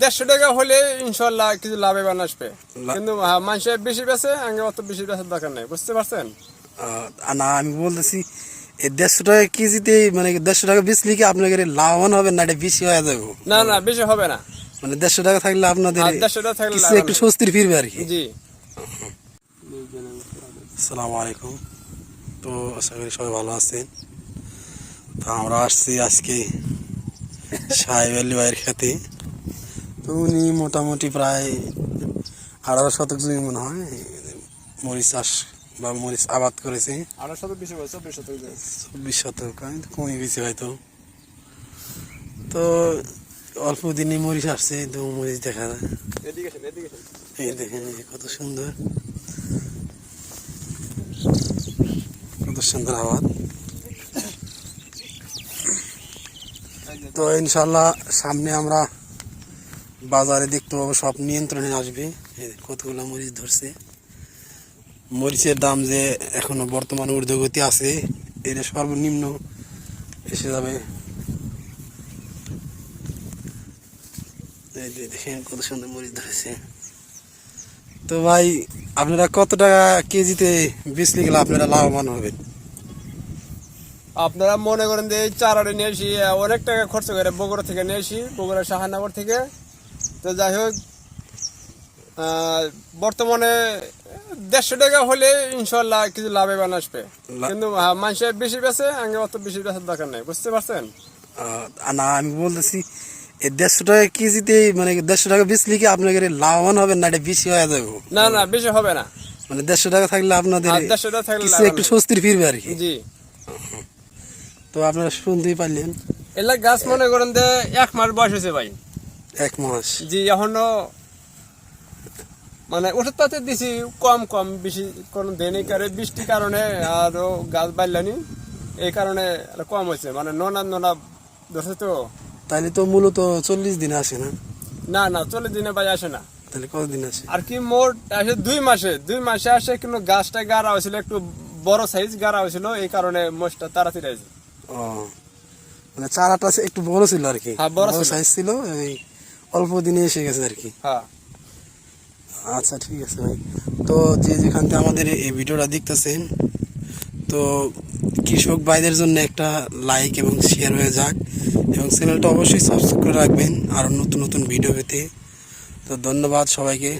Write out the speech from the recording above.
দেড়শো টাকা হলে ইনশাল্লাহ কিছু লাভবান আসবে। কিন্তু হ্যাঁ, মানুষের বেশি বেছে আগে অত বেশি বেচার দরকার নেই। বুঝতে পারছেন? না আমি বলতেছি এই দেড়শো টাকা কেজিতে মানে দেড়শো টাকা বেচলে কি আপনাদের লাভবান হবে না এটা বেশি হয়ে যাবে? না না বেশি হবে না। মানে দেড়শো টাকা থাকলে আপনাদের 150 টাকা থাকলে একটু। স্বস্তির ফিরবে আর কি। জি। আসসালামু আলাইকুম। তো আশা করি সবাই ভালো আছেন। তো আমরা আসছি আজকে সাহেব আলী ভাইয়ের খেতে। উনি মোটামুটি প্রায় আঠারো শতক জমি মনে হয়। মরিচ চাষ বা মরিচ আবাদ করেছে। আঠারো বেশি চব্বিশ শত চব্বিশ শতক আমি তো কমে গেছে হয়তো। তো অল্প দিনে মরিচ আসছে তো মরিচ দেখা যায়। এই দেখেন কত সুন্দর। কত সুন্দর আবাদ তো ইনশাল্লাহ সামনে আমরা বাজারে দেখতে পাবো, সব নিয়ন্ত্রণে আসবে। কতগুলো মরিচ ধরছে। মরিচের দাম যে এখনও বর্তমান ঊর্ধ্বগতি আছে, এটা সর্বনিম্ন এসে যাবে। দেখেন কত সুন্দর মরিচ ধরেছে। তো ভাই, আপনারা কত টাকা কেজিতে বেচলে গেলে আপনারা লাভবান হবেন? আপনারা মনে করেন যে চারাটা নিয়ে এসি অনেক টাকা খরচ করে বগুড়া থেকে নিয়ে এসি বগুড়া শাহানগর থেকে। তো যাই হোক বর্তমানে দেড়শো টাকা হলে ইনশাল্লাহ কিছু লাভবান আসবে। কিন্তু মানুষের বেশি বেছে আগে অত বেশি বেচার দরকার নেই বুঝতে পারছেন? না আমি বলতেছি এই দেড়শো টাকা কেজিতে মানে দেড়শো টাকা বেচলে কি আপনাদের লাভবান হবেন না এটা বেশি হয়ে যাবে? না না বেশি হবে না। মানে দেড়শো টাকা থাকলে আপনাদের 150 টাকা থাকলে একটু স্বস্তির ফিরবে আর কি। জি। তো আপনারা শুনতেই পারলেন। এলা গাছ মনে করেন যে এক মাস বয়স হয়েছে ভাই। এক মাস। জি এখনও মানে ওষুধ পাতি দিছি কম কম বেশি কোন দেনি কারে বৃষ্টির কারণে আরও গাছ বাড়লানি এই কারণে কম হয়েছে মানে নোনা নোনা ধরছে তো। তাহলে তো মূলত চল্লিশ দিন আসে না? না না চল্লিশ দিনে ভাই আসে না। তাহলে কতদিন আসে? আর কি মোট আসে দুই মাসে দুই মাসে আসে কিন্তু গাছটা গাড়া হয়েছিল একটু বড় সাইজ গাড়া হয়েছিল এই কারণে মোষটা তাড়াতাড়ি ও মানে চারাটা একটু বড় ছিল আর কি। হ্যাঁ, বড় সাইজ ছিল এই অল্প দিনে এসে গেছে আর কি। হ্যাঁ। আচ্ছা ঠিক আছে ভাই। তো যে যেখান থেকে আমাদের এই ভিডিওটা দেখতেছেন তো কৃষক ভাইদের জন্য একটা লাইক এবং শেয়ার হয়ে যাক এবং চ্যানেলটা অবশ্যই সাবস্ক্রাইব করে রাখবেন আরও নতুন নতুন ভিডিও পেতে। তো ধন্যবাদ সবাইকে।